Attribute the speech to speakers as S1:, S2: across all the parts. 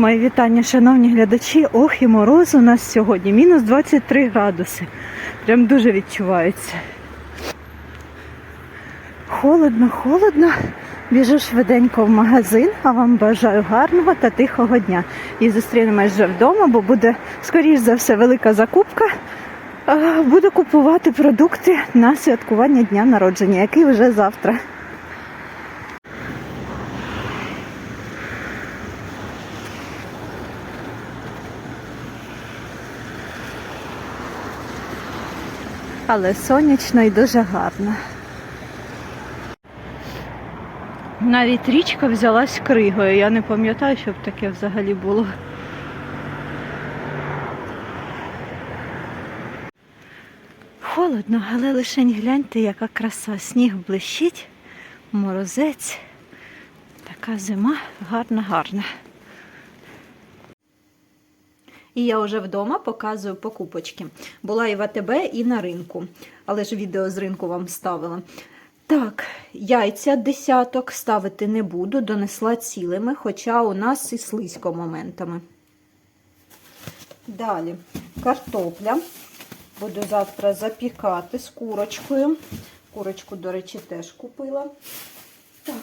S1: Мої вітання, шановні глядачі. Ох, і мороз у нас сьогодні. Мінус 23 градуси. Прям дуже відчувається. Холодно, холодно. Біжу швиденько в магазин, а вам бажаю гарного та тихого дня. І зустрінемось вже вдома, бо буде, скоріш за все, велика закупка. Буду купувати продукти на святкування дня народження, який вже завтра. Але сонячно і дуже гарно. Навіть річка взялась кригою. Я не пам'ятаю, щоб таке взагалі було. Холодно, але лишень гляньте, яка краса. Сніг блищить, морозець. Така зима гарна, гарна. І я вже вдома показую покупочки. Була і в АТБ, і на ринку. Але ж відео з ринку вам ставила. Так, яйця десяток ставити не буду, донесла цілими, хоча у нас і слизько моментами. Далі картопля. Буду завтра запікати з курочкою. Курочку, до речі, теж купила. Так,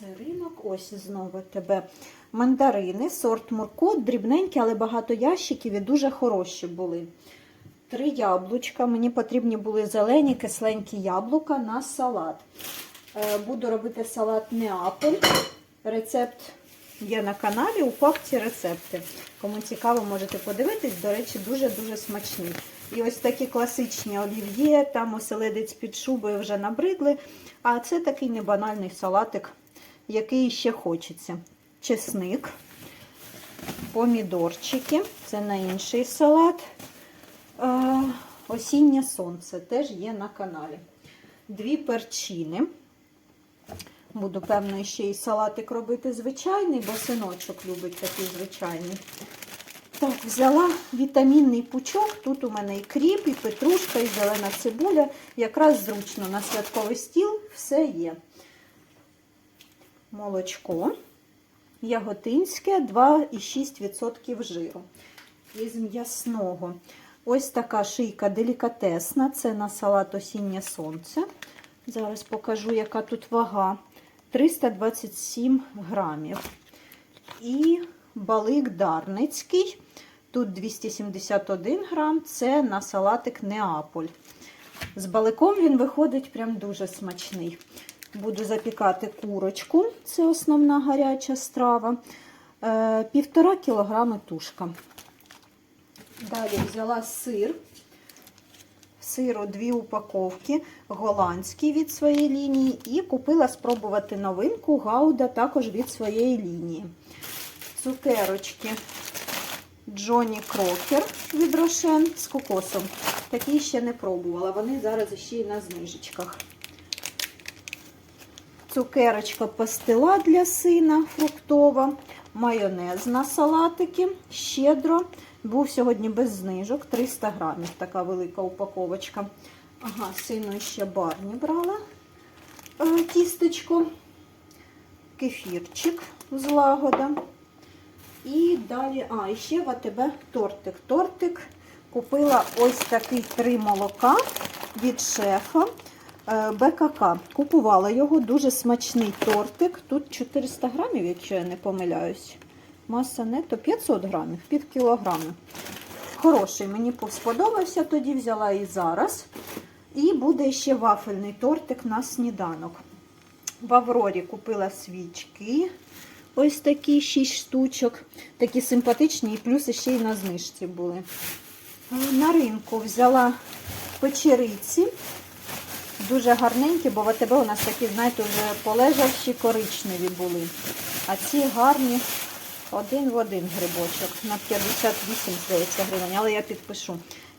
S1: це ринок. Ось знову тебе мандарини, сорт Муркот, дрібненькі, але багато ящиків і дуже хороші були. Три яблучка. Мені потрібні були зелені, кисленькі яблука на салат. Е, Буду робити салат Неаполь. Рецепт є на каналі, у папці рецепти. Кому цікаво, можете подивитись. До речі, дуже-дуже смачні. І ось такі класичні олів'є, там оселедець під шубою вже набридли. А це такий небанальний салатик, який ще хочеться. Чесник, помідорчики, це на інший салат. Е, Осіннє сонце теж є на каналі. Дві перчини. Буду, певно, ще й салатик робити звичайний, бо синочок любить такий звичайний. Так, взяла вітамінний пучок. Тут у мене і кріп, і петрушка, і зелена цибуля. Якраз зручно на святковий стіл все є. Молочко. Яготинське 2,6% жиру. Із м'ясного. Ось така шийка делікатесна. Це на салат осіннє сонце. Зараз покажу, яка тут вага. 327 грамів. І балик дарницький. Тут 271 грам. Це на салатик Неаполь. З баликом він виходить прям дуже смачний. Буду запікати курочку, це основна гаряча страва. Е, Півтора кілограми тушка. Далі взяла сир. Сиру дві упаковки, голландський від своєї лінії. І купила спробувати новинку Гауда також від своєї лінії. Цукерочки Джонні Крокер від Рошен з кокосом. Такі ще не пробувала. Вони зараз ще й на знижечках. Цукерочка пастила для сина фруктова, майонез на салатики, щедро. Був сьогодні без знижок, 300 грамів, така велика упаковочка. Ага, сину ще барні брала е, тістечко, кефірчик з лагода. І далі, а, ще в АТБ тортик. Тортик купила ось такий три молока від шефа. Е, БКК. Купувала його, дуже смачний тортик. Тут 400 грамів, якщо я не помиляюсь. Маса нето 500 грамів, пів кілограми. Хороший, мені сподобався, тоді взяла і зараз. І буде ще вафельний тортик на сніданок. В Аврорі купила свічки. Ось такі 6 штучок. Такі симпатичні, і плюс ще й на знижці були. На ринку взяла печериці. Дуже гарненькі, бо в АТБ у нас такі, знаєте, вже полежавші коричневі були. А ці гарні один в один грибочок. На 58, здається, гривень, але я підпишу.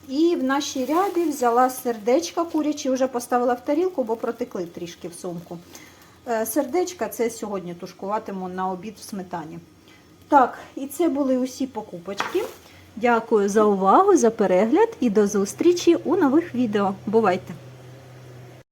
S1: І в нашій рябі взяла сердечка курячі, вже поставила в тарілку, бо протекли трішки в сумку. Е, Сердечка це сьогодні тушкуватиму на обід в сметані. Так, і це були усі покупочки. Дякую за увагу, за перегляд і до зустрічі у нових відео. Бувайте!